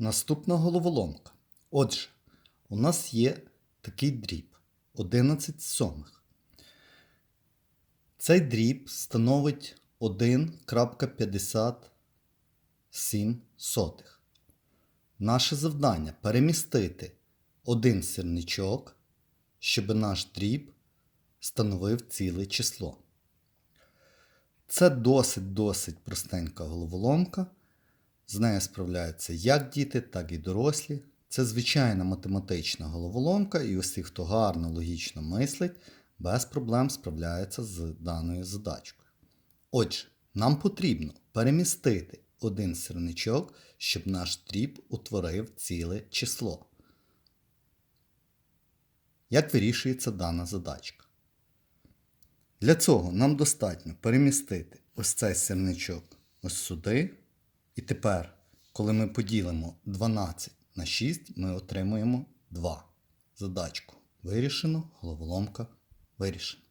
Наступна головоломка. Отже, у нас є такий дріб 11 сьомих. Цей дріб становить 1.57 сотих. Наше завдання перемістити один сірничок, щоб наш дріб становив ціле число. Це досить-досить простенька головоломка. З нею справляються як діти, так і дорослі. Це звичайна математична головоломка, і усі, хто гарно логічно мислить, без проблем справляється з даною задачкою. Отже, нам потрібно перемістити один сірничок, щоб наш дріб утворив ціле число. Як вирішується дана задачка? Для цього нам достатньо перемістити ось цей сірничок ось сюди. І тепер, коли ми поділимо 12 на 6, ми отримуємо 2. Задачку вирішено, головоломка вирішена.